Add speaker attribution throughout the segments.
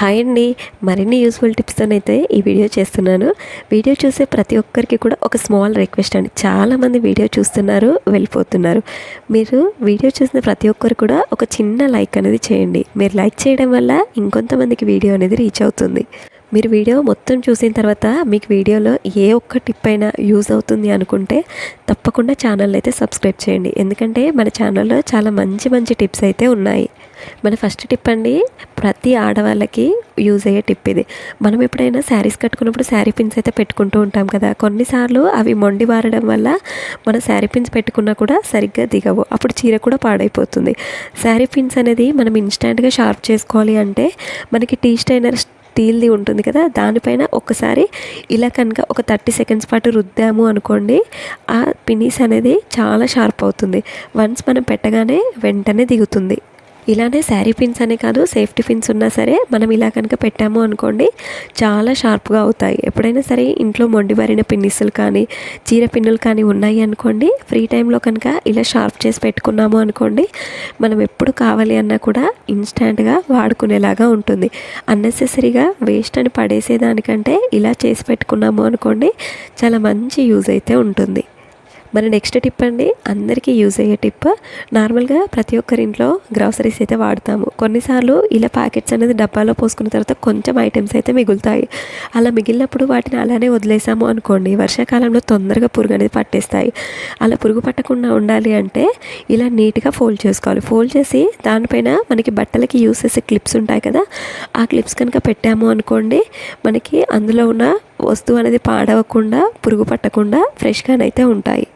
Speaker 1: Hi అండి. మరిన్ని useful టిప్స్తోనైతే ఈ వీడియో చేస్తున్నాను. వీడియో చూసే ప్రతి ఒక్కరికి కూడా ఒక స్మాల్ రిక్వెస్ట్ అండి. చాలామంది వీడియో చూస్తున్నారు వెళ్ళిపోతున్నారు. మీరు వీడియో చూసిన ప్రతి ఒక్కరు కూడా ఒక చిన్న లైక్ అనేది చేయండి. మీరు లైక్ చేయడం వల్ల ఇంకొంతమందికి వీడియో అనేది రీచ్ అవుతుంది. మీరు వీడియో మొత్తం చూసిన తర్వాత మీకు వీడియోలో ఏ ఒక్క టిప్ అయినా యూజ్ అవుతుంది అనుకుంటే తప్పకుండా ఛానల్ అయితే సబ్స్క్రైబ్ చేయండి. ఎందుకంటే మన ఛానల్లో చాలా మంచి మంచి టిప్స్ అయితే ఉన్నాయి. మన ఫస్ట్ టిప్ అండి ప్రతి ఆడవాళ్ళకి యూజ్ అయ్యే టిప్ ఇది. మనం ఎప్పుడైనా శారీస్ కట్టుకున్నప్పుడు శారీ పిన్స్ అయితే పెట్టుకుంటూ ఉంటాం కదా. కొన్నిసార్లు అవి మొండి బారడం వల్ల మన శారీ పిన్స్ పెట్టుకున్నా కూడా సరిగ్గా దిగవు. అప్పుడు చీర కూడా పాడైపోతుంది. శారీ పిన్స్ అనేది మనం ఇన్స్టెంట్గా షార్ప్ చేసుకోవాలి అంటే మనకి టీ స్టైనర్ స్టీల్ది ఉంటుంది కదా దానిపైన ఒక్కసారి ఇలా కనుక ఒక థర్టీ సెకండ్స్ పాటు రుద్దాము అనుకోండి ఆ పినీస్ అనేది చాలా షార్ప్ అవుతుంది. వన్స్ మనం పెట్టగానే వెంటనే దిగుతుంది. ఇలానే శారీ పిన్స్ అనే కాదు సేఫ్టీ పిన్స్ ఉన్నా సరే మనం ఇలా కనుక పెట్టాము అనుకోండి చాలా షార్ప్గా అవుతాయి. ఎప్పుడైనా సరే ఇంట్లో మొండిబారిన పిన్నిస్సులు కానీ చీర పిన్నులు కానీ ఉన్నాయి అనుకోండి ఫ్రీ టైంలో కనుక ఇలా షార్ప్ చేసి పెట్టుకున్నాము అనుకోండి మనం ఎప్పుడు కావాలి అన్నా కూడా ఇన్స్టాంట్గా వాడుకునేలాగా ఉంటుంది. అన్నెసెసరీగా వేస్ట్ అని పడేసేదానికంటే ఇలా చేసి పెట్టుకున్నాము అనుకోండి చాలా మంచి యూజ్ అయితే ఉంటుంది. మన నెక్స్ట్ టిప్ అండి అందరికీ యూజ్ అయ్యే టిప్ నార్మల్గా ప్రతి ఒక్కరి ఇంట్లో గ్రాసరీస్ అయితే వాడతాము. కొన్నిసార్లు ఇలా ప్యాకెట్స్ అనేది డబ్బాలో పోసుకున్న తర్వాత కొంచెం ఐటమ్స్ అయితే మిగులుతాయి. అలా మిగిలినప్పుడు వాటిని అలానే వదిలేసాము అనుకోండి వర్షాకాలంలో తొందరగా పురుగు అనేది పట్టేస్తాయి. అలా పురుగు పట్టకుండా ఉండాలి అంటే ఇలా నీట్గా ఫోల్డ్ చేసుకోవాలి. ఫోల్డ్ చేసి దానిపైన మనకి బట్టలకి యూస్ చేసే క్లిప్స్ ఉంటాయి కదా ఆ క్లిప్స్ కనుక పెట్టాము అనుకోండి మనకి అందులో ఉన్న వస్తువు అనేది పాడవకుండా పురుగు పట్టకుండా ఫ్రెష్గానైతే ఉంటాయి.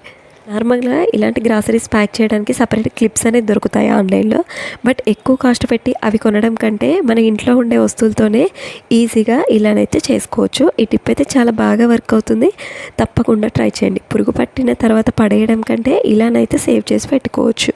Speaker 1: నార్మల్గా ఇలాంటి గ్రాసరీస్ ప్యాక్ చేయడానికి సపరేట్ క్లిప్స్ అనేది దొరుకుతాయి ఆన్లైన్లో. బట్ ఎక్కువ కాస్ట్ పెట్టి అవి కొనడం కంటే మన ఇంట్లో ఉండే వస్తువులతోనే ఈజీగా ఇలానైతే చేసుకోవచ్చు. ఈ టిప్ అయితే చాలా బాగా వర్క్ అవుతుంది. తప్పకుండా ట్రై చేయండి. పురుగు పట్టిన తర్వాత పడేయడం కంటే ఇలానైతే సేవ్ చేసి పెట్టుకోవచ్చు.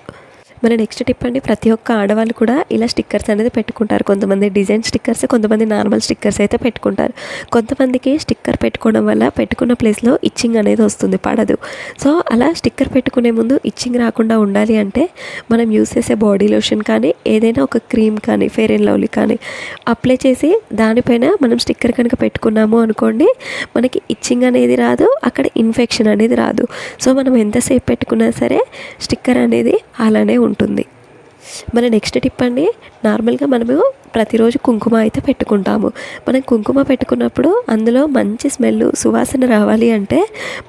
Speaker 1: మన నెక్స్ట్ టిప్ అండి ప్రతి ఒక్క ఆడవాళ్ళు కూడా ఇలా స్టిక్కర్స్ అనేది పెట్టుకుంటారు. కొంతమంది డిజైన్ స్టిక్కర్స్ కొంతమంది నార్మల్ స్టిక్కర్స్ అయితే పెట్టుకుంటారు. కొంతమందికి స్టిక్కర్ పెట్టుకోవడం వల్ల పెట్టుకున్న ప్లేస్లో ఇచ్చింగ్ అనేది వస్తుంది పడదు. సో అలా స్టిక్కర్ పెట్టుకునే ముందు ఇచ్చింగ్ రాకుండా ఉండాలి అంటే మనం యూస్ చేసే బాడీ లోషన్ కానీ ఏదైనా ఒక క్రీమ్ కానీ ఫేర్ అండ్ లవ్లీ కానీ అప్లై చేసి దానిపైన మనం స్టిక్కర్ కనుక పెట్టుకున్నాము అనుకోండి మనకి ఇచ్చింగ్ అనేది రాదు అక్కడ ఇన్ఫెక్షన్ అనేది రాదు. సో మనం ఎంతసేపు పెట్టుకున్నా సరే స్టిక్కర్ అనేది అలానే ఉంటుంది ఉంటుంది. మన నెక్స్ట్ టిప్ అండి నార్మల్గా మనము ప్రతిరోజు కుంకుమ అయితే పెట్టుకుంటాము. మనం కుంకుమ పెట్టుకున్నప్పుడు అందులో మంచి స్మెల్ సువాసన రావాలి అంటే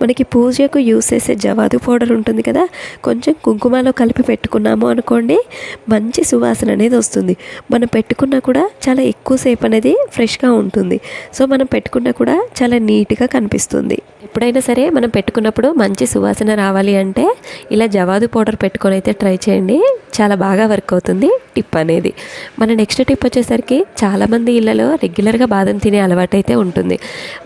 Speaker 1: మనకి పూజకు యూస్ చేసే జవాదు పౌడర్ ఉంటుంది కదా కొంచెం కుంకుమలో కలిపి పెట్టుకున్నాము అనుకోండి మంచి సువాసన అనేది వస్తుంది. మనం పెట్టుకున్నా కూడా చాలా ఎక్కువసేపు అనేది ఫ్రెష్గా ఉంటుంది. సో మనం పెట్టుకున్నా కూడా చాలా నీట్గా కనిపిస్తుంది. ఎప్పుడైనా సరే మనం పెట్టుకున్నప్పుడు మంచి సువాసన రావాలి అంటే ఇలా జవాదు పౌడర్ పెట్టుకొని అయితే ట్రై చేయండి. చాలా బాగా వర్క్ అవుతుంది. టిప్ అనేది. మన నెక్స్ట్ టిప్ వచ్చేసరికి చాలామంది ఇళ్ళలో రెగ్యులర్గా బాదం తినే అలవాటు అయితే ఉంటుంది.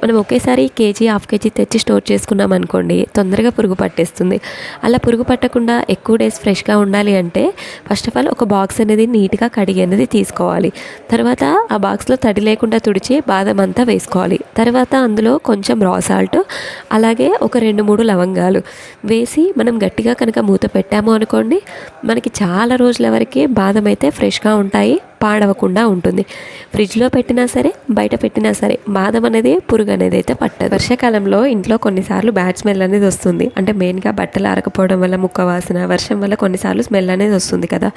Speaker 1: మనం ఒకేసారి కేజీ హాఫ్ కేజీ తెచ్చి స్టోర్ చేసుకున్నాం అనుకోండి తొందరగా పురుగు పట్టేస్తుంది. అలా పురుగు పట్టకుండా ఎక్కువ డేస్ ఫ్రెష్గా ఉండాలి అంటే ఫస్ట్ ఆఫ్ ఆల్ ఒక బాక్స్ అనేది నీట్గా కడిగి అనేది తీసుకోవాలి. తర్వాత ఆ బాక్స్లో తడి లేకుండా తుడిచి బాదం అంతా వేసుకోవాలి. తర్వాత అందులో కొంచెం రా సాల్ట్ అలాగే ఒక రెండు మూడు లవంగాలు వేసి మనం గట్టిగా కనుక మూత పెట్టాము అనుకోండి మనకి చాలా రోజుల వరకే బాదం అయితే ఫ్రెష్గా ఉంటాయి పాడవకుండా ఉంటుంది. ఫ్రిడ్జ్లో పెట్టినా సరే బయట పెట్టినా సరే బాదం అనేది పురుగు అనేది అయితే పట్టదు. వర్షాకాలంలో ఇంట్లో కొన్నిసార్లు బ్యాడ్ స్మెల్ అనేది వస్తుంది. అంటే మెయిన్గా బట్టలు ఆరకపోవడం వల్ల ముక్క వాసన వర్షం వల్ల కొన్నిసార్లు స్మెల్ అనేది వస్తుంది కదా.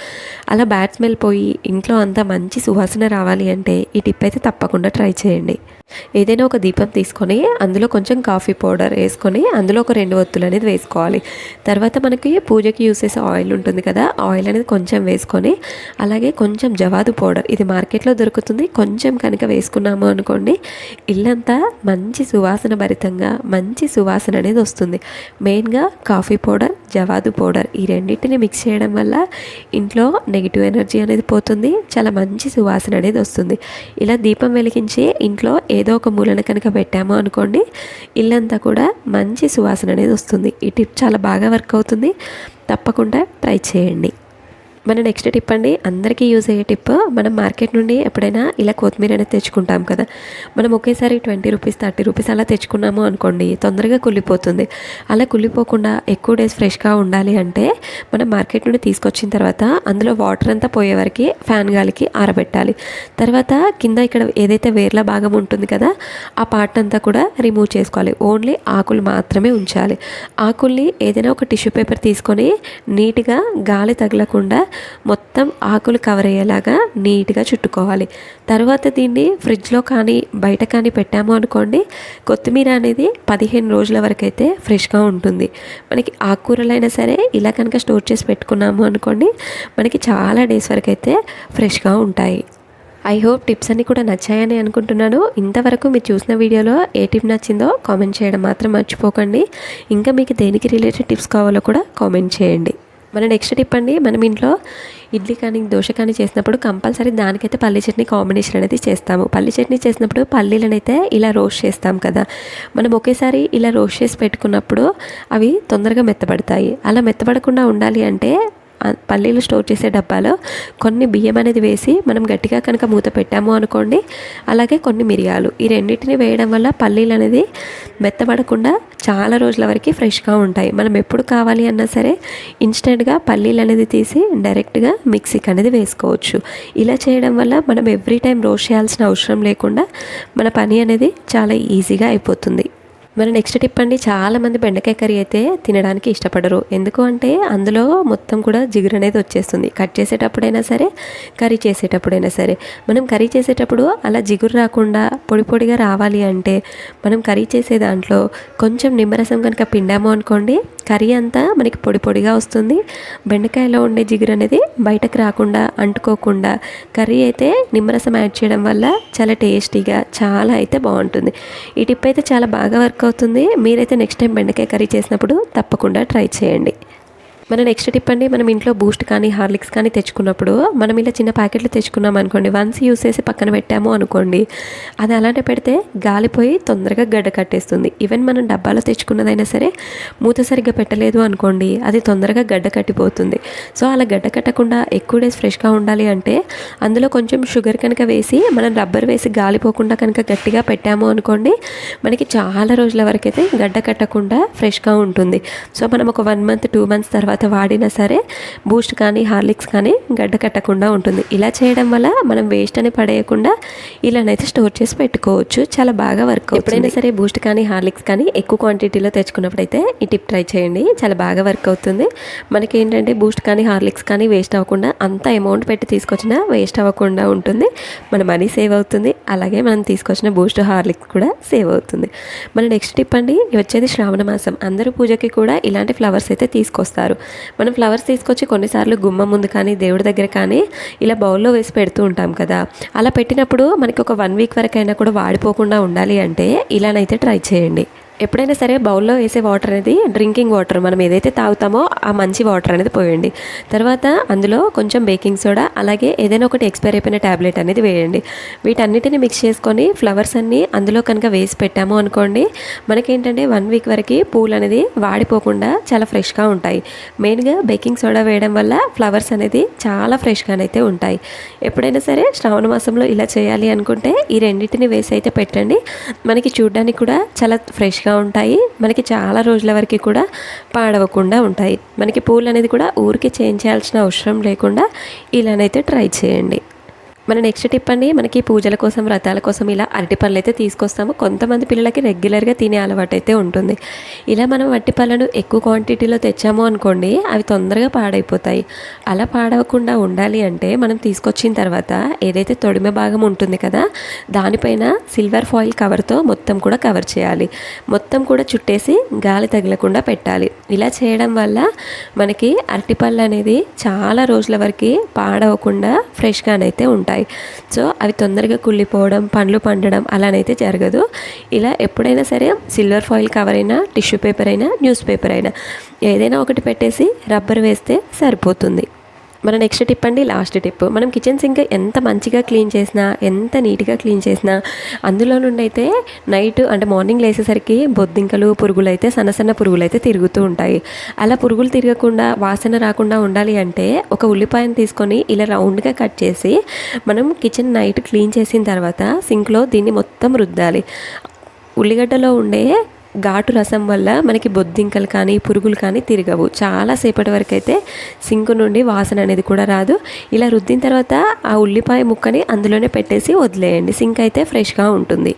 Speaker 1: అలా బ్యాడ్ స్మెల్ పోయి ఇంట్లో అంతా మంచి సువాసన రావాలి అంటే ఈ టిప్ అయితే తప్పకుండా ట్రై చేయండి. ఏదైనా ఒక దీపం తీసుకొని అందులో కొంచెం కాఫీ పౌడర్ వేసుకొని అందులో ఒక రెండు ఒత్తులు అనేది వేసుకోవాలి. తర్వాత మనకి పూజకి యూస్ చేసే ఆయిల్ ఉంటుంది కదా ఆయిల్ అనేది కొంచెం వేసుకొని అలాగే కొంచెం జవాదు పౌడర్ ఇది మార్కెట్లో దొరుకుతుంది కొంచెం కనుక వేసుకున్నాము అనుకోండి ఇల్లంతా మంచి సువాసన భరితంగా మంచి సువాసన అనేది వస్తుంది. మెయిన్గా కాఫీ పౌడర్ జవాదు పౌడర్ ఈ రెండింటిని మిక్స్ చేయడం వల్ల ఇంట్లో నెగిటివ్ ఎనర్జీ అనేది పోతుంది చాలా మంచి సువాసన అనేది వస్తుంది. ఇలా దీపం వెలిగించి ఇంట్లో ఏదో ఒక మూలన కనుక పెట్టాము అనుకోండి ఇల్లంతా కూడా మంచి సువాసన అనేది వస్తుంది. ఈ టిప్ చాలా బాగా వర్క్ అవుతుంది. తప్పకుండా ట్రై చేయండి. మన నెక్స్ట్ టిప్ అండి అందరికీ యూజ్ అయ్యే టిప్ మనం మార్కెట్ నుండి ఎప్పుడైనా ఇలా కొత్తిమీర అనేది తెచ్చుకుంటాం కదా. మనం ఒకేసారి ట్వంటీ రూపీస్ థర్టీ రూపీస్ అలా తెచ్చుకున్నాము అనుకోండి తొందరగా కుళ్ళిపోతుంది. అలా కుళ్ళిపోకుండా ఎక్కువ డేస్ ఫ్రెష్గా ఉండాలి అంటే మనం మార్కెట్ నుండి తీసుకొచ్చిన తర్వాత అందులో వాటర్ అంతా పోయే వరకు ఫ్యాన్ గాలికి ఆరబెట్టాలి. తర్వాత కింద ఇక్కడ ఏదైతే వేర్ల భాగం ఉంటుంది కదా ఆ పార్ట్ అంతా కూడా రిమూవ్ చేసుకోవాలి. ఓన్లీ ఆకులు మాత్రమే ఉంచాలి. ఆకుల్ని ఏదైనా ఒక టిష్యూ పేపర్ తీసుకొని నీట్గా గాలి తగలకుండా మొత్తం ఆకులు కవర్ అయ్యేలాగా నీట్గా చుట్టుకోవాలి. తర్వాత దీన్ని ఫ్రిడ్జ్లో కానీ బయట కానీ పెట్టాము అనుకోండి కొత్తిమీర అనేది పదిహేను రోజుల వరకు అయితే ఫ్రెష్గా ఉంటుంది. మనకి ఆకుకూరలైనా సరే ఇలా కనుక స్టోర్ చేసి పెట్టుకున్నాము అనుకోండి మనకి చాలా డేస్ వరకు అయితే ఫ్రెష్గా ఉంటాయి. ఐ హోప్ టిప్స్ అన్నీ కూడా నచ్చాయని అనుకుంటున్నాను. ఇంతవరకు మీరు చూసిన వీడియోలో ఏ టిప్ నచ్చిందో కామెంట్ చేయడం మాత్రం మర్చిపోకండి. ఇంకా మీకు దేనికి రిలేటెడ్ టిప్స్ కావాలో కూడా కామెంట్ చేయండి. మన నెక్స్ట్ టిప్ అండి మనం ఇంట్లో ఇడ్లీ కానీ దోశ కానీ చేసినప్పుడు కంపల్సరీ దానికైతే పల్లి చట్నీ కాంబినేషన్ అనేది చేస్తాము. పల్లి చట్నీ చేసినప్పుడు పల్లీలను అయితే ఇలా రోస్ట్ చేస్తాం కదా. మనం ఒకేసారి ఇలా రోస్ట్ చేసి పెట్టుకున్నప్పుడు అవి తొందరగా మెత్తబడతాయి. అలా మెత్తబడకుండా ఉండాలి అంటే పల్లీలు స్టోర్ చేసే డబ్బాలో కొన్ని బియ్యం అనేది వేసి మనం గట్టిగా కనుక మూత పెట్టాము అనుకోండి అలాగే కొన్ని మిరియాలు. ఈ రెండింటిని వేయడం వల్ల పల్లీలు అనేది మెత్తబడకుండా చాలా రోజుల వరకు ఫ్రెష్గా ఉంటాయి. మనం ఎప్పుడు కావాలి అన్నా సరే ఇన్స్టెంట్గా పల్లీలు అనేది తీసి డైరెక్ట్గా మిక్సీకి అనేది వేసుకోవచ్చు. ఇలా చేయడం వల్ల మనం ఎవ్రీ టైం రోస్ట్ చేయాల్సిన అవసరం లేకుండా మన పని అనేది చాలా ఈజీగా అయిపోతుంది. మరి నెక్స్ట్ టిప్ అండి చాలామంది బెండకాయ కర్రీ అయితే తినడానికి ఇష్టపడరు. ఎందుకు అంటే అందులో మొత్తం కూడా జిగురు అనేది వచ్చేస్తుంది. కట్ చేసేటప్పుడైనా సరే కర్రీ చేసేటప్పుడైనా సరే. మనం కర్రీ చేసేటప్పుడు అలా జిగురు రాకుండా పొడి పొడిగా రావాలి అంటే మనం కర్రీ చేసే దాంట్లో కొంచెం నిమ్మరసం కనుక పిండాము అనుకోండి కర్రీ అంతా మనకి పొడి పొడిగా వస్తుంది. బెండకాయలో ఉండే జిగురు అనేది బయటకు రాకుండా అంటుకోకుండా కర్రీ అయితే నిమ్మరసం యాడ్ చేయడం వల్ల చాలా టేస్టీగా చాలా అయితే బాగుంటుంది. ఈ టిప్ అయితే చాలా బాగా వర్క్ అవుతుంది. మీరైతే నెక్స్ట్ టైం బెండకాయ కర్రీ చేసినప్పుడు తప్పకుండా ట్రై చేయండి. మన నెక్స్ట్ టిప్ అండి మనం ఇంట్లో బూస్ట్ కానీ హార్లిక్స్ కానీ తెచ్చుకున్నప్పుడు మనం ఇలా చిన్న ప్యాకెట్లు తెచ్చుకున్నాం అనుకోండి వన్స్ యూస్ చేసి పక్కన పెట్టాము అనుకోండి అది అలానే పెడితే గాలిపోయి తొందరగా గడ్డ కట్టేస్తుంది. ఈవెన్ మనం డబ్బాలో తెచ్చుకున్నదైనా సరే మూత సరిగ్గా పెట్టలేదు అనుకోండి అది తొందరగా గడ్డ కట్టిపోతుంది. సో అలా గడ్డ కట్టకుండా ఎక్కువ డేస్ ఫ్రెష్గా ఉండాలి అంటే అందులో కొంచెం షుగర్ కనుక వేసి మనం రబ్బర్ వేసి గాలిపోకుండా కనుక గట్టిగా పెట్టాము అనుకోండి మనకి చాలా రోజుల వరకు అయితే గడ్డ కట్టకుండా ఫ్రెష్గా ఉంటుంది. సో మనం ఒక వన్ మంత్ టూ మంత్స్ తర్వాత తర్వాత వాడినా సరే బూస్ట్ కానీ హార్లిక్స్ కానీ గడ్డ కట్టకుండా ఉంటుంది. ఇలా చేయడం వల్ల మనం వేస్ట్ అని పడేయకుండా ఇలానైతే స్టోర్ చేసి పెట్టుకోవచ్చు. చాలా బాగా వర్క్ ఎప్పుడైనా సరే బూస్ట్ కానీ హార్లిక్స్ కానీ ఎక్కువ క్వాంటిటీలో తెచ్చుకున్నప్పుడైతే ఈ టిప్ ట్రై చేయండి. చాలా బాగా వర్క్ అవుతుంది. మనకి ఏంటంటే బూస్ట్ కానీ హార్లిక్స్ కానీ వేస్ట్ అవ్వకుండా అంత అమౌంట్ పెట్టి తీసుకొచ్చినా వేస్ట్ అవ్వకుండా ఉంటుంది. మన మనీ సేవ్ అవుతుంది. అలాగే మనం తీసుకొచ్చిన బూస్ట్ హార్లిక్స్ కూడా సేవ్ అవుతుంది. మన నెక్స్ట్ టిప్ అండి వచ్చేది శ్రావణ మాసం. అందరూ పూజకి కూడా ఇలాంటి ఫ్లవర్స్ అయితే తీసుకొస్తారు. మనం ఫ్లవర్స్ తీసుకొచ్చి కొన్నిసార్లు గుమ్మ ముందు కానీ దేవుడి దగ్గర కానీ ఇలా బౌల్లో వేసి పెడుతూ ఉంటాం కదా. అలా పెట్టినప్పుడు మనకి ఒక వన్ వీక్ వరకైనా కూడా వాడిపోకుండా ఉండాలి అంటే ఇలానైతే ట్రై చేయండి. ఎప్పుడైనా సరే బౌల్లో వేసే వాటర్ అనేది డ్రింకింగ్ వాటర్ మనం ఏదైతే తాగుతామో ఆ మంచి వాటర్ అనేది పోయండి. తర్వాత అందులో కొంచెం బేకింగ్ సోడా అలాగే ఏదైనా ఒకటి ఎక్స్పైర్ అయిపోయిన ట్యాబ్లెట్ అనేది వేయండి. వీటన్నిటిని మిక్స్ చేసుకొని ఫ్లవర్స్ అన్నీ అందులో కనుక వేసి పెట్టాము అనుకోండి మనకేంటంటే వన్ వీక్ వరకు పూలు అనేది వాడిపోకుండా చాలా ఫ్రెష్గా ఉంటాయి. మెయిన్గా బేకింగ్ సోడా వేయడం వల్ల ఫ్లవర్స్ అనేది చాలా ఫ్రెష్గానైతే ఉంటాయి. ఎప్పుడైనా సరే శ్రావణ మాసంలో ఇలా చేయాలి అనుకుంటే ఈ రెండింటిని వేసి అయితే పెట్టండి. మనకి చూడడానికి కూడా చాలా ఫ్రెష్గా ఫ్రెష్గా ఉంటాయి. మనకి చాలా రోజుల వరకు కూడా పాడవకుండా ఉంటాయి. మనకి పూలు అనేది కూడా ఊరికే చేంజ్ చేయాల్సిన అవసరం లేకుండా ఇలానైతే ట్రై చేయండి. మన నెక్స్ట్ టిప్ అండి మనకి పూజల కోసం వ్రతాల కోసం ఇలా అరటి పళ్ళు అయితే తీసుకొస్తాము. కొంతమంది పిల్లలకి రెగ్యులర్గా తినే అలవాటు అయితే ఉంటుంది. ఇలా మనం అరటి పళ్ళను ఎక్కువ క్వాంటిటీలో తెచ్చాము అనుకోండి అవి తొందరగా పాడైపోతాయి. అలా పాడవకుండా ఉండాలి అంటే మనం తీసుకొచ్చిన తర్వాత ఏదైతే తొడిమ భాగం ఉంటుంది కదా దానిపైన సిల్వర్ ఫాయిల్ కవర్తో మొత్తం కూడా కవర్ చేయాలి. మొత్తం కూడా చుట్టేసి గాలి తగలకుండా పెట్టాలి. ఇలా చేయడం వల్ల మనకి అరటిపళ్ళు అనేది చాలా రోజుల వరకు పాడవకుండా ఫ్రెష్గానైతే ఉంటాయి. ఉంటాయి. సో అవి తొందరగా కుళ్ళిపోవడం పండ్లు పండడం అలానైతే జరగదు. ఇలా ఎప్పుడైనా సరే సిల్వర్ ఫాయిల్ కవర్ అయినా టిష్యూ పేపర్ అయినా న్యూస్ పేపర్ అయినా ఏదైనా ఒకటి పెట్టేసి రబ్బర్ వేస్తే సరిపోతుంది. మన నెక్స్ట్ టిప్ అండి లాస్ట్ టిప్. మనం కిచెన్ సింక్ ఎంత మంచిగా క్లీన్ చేసినా ఎంత నీట్గా క్లీన్ చేసినా అందులో నుండి అయితే నైట్ అంటే మార్నింగ్ లేసేసరికి బొద్దింకలు పురుగులు అయితే సన్న సన్న పురుగులు అయితే తిరుగుతూ ఉంటాయి. అలా పురుగులు తిరగకుండా వాసన రాకుండా ఉండాలి అంటే ఒక ఉల్లిపాయను తీసుకొని ఇలా రౌండ్గా కట్ చేసి మనం కిచెన్ నైట్ క్లీన్ చేసిన తర్వాత సింక్లో దీన్ని మొత్తం రుద్దాలి. ఉల్లిగడ్డలో ఉండే ఘాటు రసం వల్ల మనకి బొద్దింకలు కానీ పురుగులు కానీ తిరగవు. చాలా సేపటి వరకు అయితే సింకు నుండి వాసన అనేది కూడా రాదు. ఇలా రుద్దిన తర్వాత ఆ ఉల్లిపాయ ముక్కని అందులోనే పెట్టేసి వదిలేయండి. సింక్ అయితే ఫ్రెష్గా ఉంటుంది.